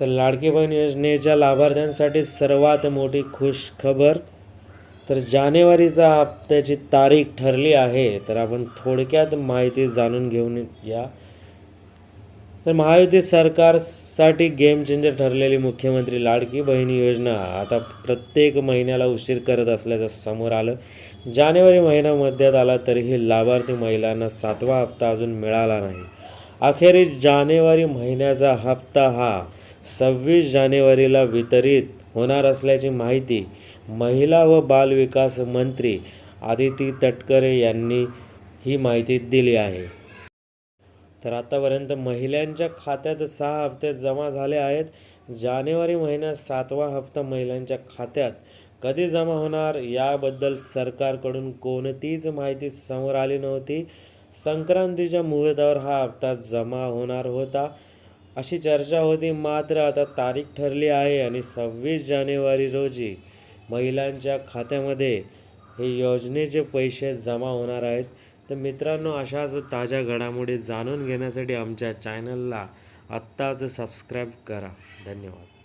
तर लाडकी बहीण योजनेच्या लाभार्थ्यांसाठी सर्वात मोठी खुश खबर तर जानेवारीचा हप्त्याची तारीख ठरली आहे तर आपण थोडक्यात माहिती जाणून घेऊन या. तर महायुती सरकारसाठी गेम चेंजर ठरलेली मुख्यमंत्री लाडकी बहीण योजना आता प्रत्येक महिन्याला उशीर करत असल्याचं समोर आलं. जानेवारी महिना मध्यात आला तरीही लाभार्थी महिलांना सातवा हप्ता अजून मिळाला नाही. अखेरीस जानेवारी महिन्याचा हप्ता हा सव्वीस जानेवारीला वितरित होणार असल्याची माहिती महिला व बालविकास मंत्री आदिती तटकरे यांनी ही माहिती दिली आहे. तर आतापर्यंत महिलांच्या खात्यात सहा हप्ते जमा झाले आहेत. जानेवारी महिन्यात सातवा हप्ता महिलांच्या खात्यात कधी जमा होणार याबद्दल सरकारकडून कोणतीच माहिती समोर आली नव्हती. संक्रांतीच्या मुहूर्तावर हा हप्ता जमा होणार होता. अशी चर्चा होती. मात्र आता तारीख ठरली आहे आणि सव्वीस जानेवारी रोजी महिलांच्या खात्यामध्ये हे योजनेचे पैसे जमा होणार आहेत. तर मित्रांनो अशाच ताज्या घडामोडी जाणून घेण्यासाठी आमच्या चॅनलला आत्ताच सबस्क्राईब करा. धन्यवाद.